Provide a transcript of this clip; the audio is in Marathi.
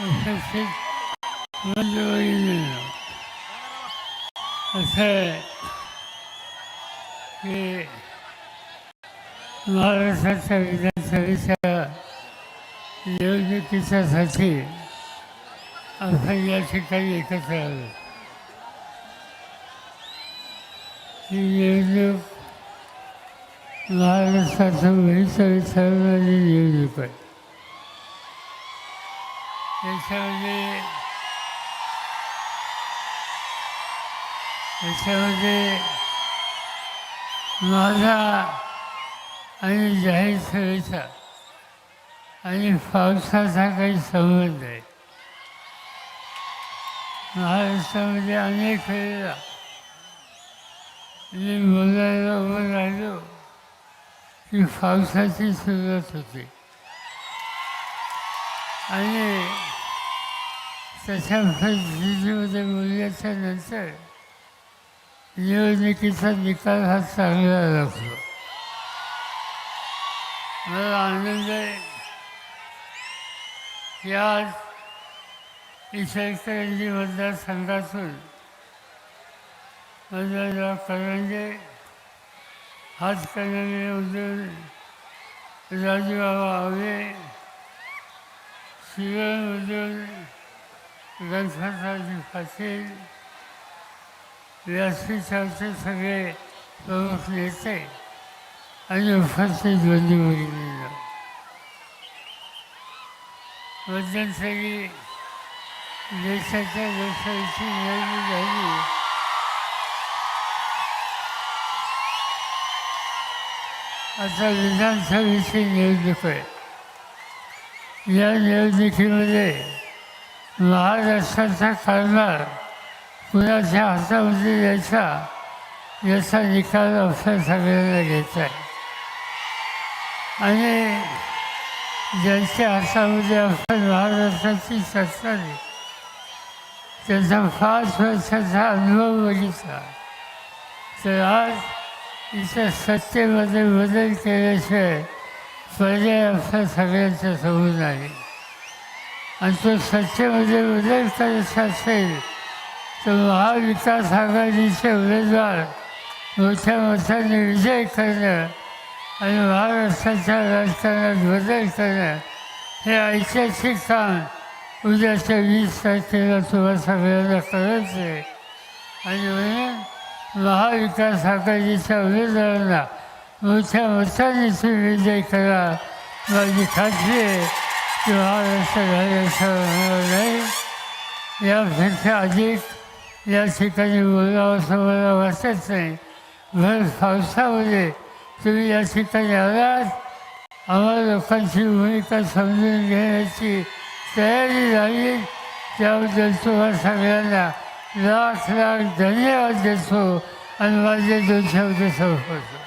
व्यवस्थित मंजुरी मिळणं असं आहे की महाराष्ट्राच्या विधानसभेच्या निवडणुकीच्यासाठी आपण या ठिकाणी एकत्र आलो ही निवडणूक महाराष्ट्राचं भविष्य ठरवणारी निवडणूक आहे त्याच्यामध्ये त्याच्यामध्ये माझा आणि जाहीर सभेचा आणि पावसाचा काही संबंध आहे महाराष्ट्रामध्ये अनेक वेळेला मी बोलायला उभं राहिलो की पावसाची सुरुवात होते आणि तशा परिस्थितीमध्ये बोलल्याच्या नंतर निवडणुकीचा निकाल हा चांगला लागतो मला आनंद आहे की आज इचलकरंजी मतदारसंघातून मतदारराव करंजे हातकणंगलेमधून राजूबाबा आवे शिवमधून गणपतरावजी पाटील व्यासपीठाचे सगळे प्रमुख नेते आणि उपस्थित बंधू भगिनींना. मध्यंतरी देशाच्या लोकशाहीची निवडणूक झाली. आता विधानसभेची निवडणूक आहे. या निवडणुकीमध्ये महाराष्ट्राचा कारभार कुणाच्या हातामध्ये यायचा याचा निकाल आपल्या सगळ्यांना घ्यायचा आहे आणि ज्यांच्या हातामध्ये आपण महाराष्ट्राची सत्ता आहे त्यांचा पाच वर्षाचा अनुभव बघितला तर आज इथं सत्तेमध्ये बदल केल्याशिवाय पर्याय आपल्या सगळ्यांच्या समोर नाही आणि म्हणजे तो सत्तेमध्ये उदय करायचा असेल तर महाविकास आघाडीचे उमेदवार मोठ्या मोठ्याने विजय करणं आणि महाराष्ट्राच्या राजकारणात बदल करणं हे ऐतिहासिक काम उद्याच्या वीस तारखेला तुम्हाला सगळ्यांना करायचं आहे आणि म्हणून महाविकास आघाडीच्या उमेदवारांना मोठ्या मोठ्याने तुम्ही विजय करा. माझी खात्री आहे. किंवा महाराष्ट्र झाल्याचं होणार नाही यापेक्षा अधिक या ठिकाणी बोलावं असं वाटत नाही भर पावसामध्ये तुम्ही या ठिकाणी आलात आम्हाला लोकांची भूमिका समजून घेण्याची तयारी झाली त्याबद्दल तुम्हा सगळ्यांना लाख लाख धन्यवाद देतो आणि माझे दोन शब्द संपवतो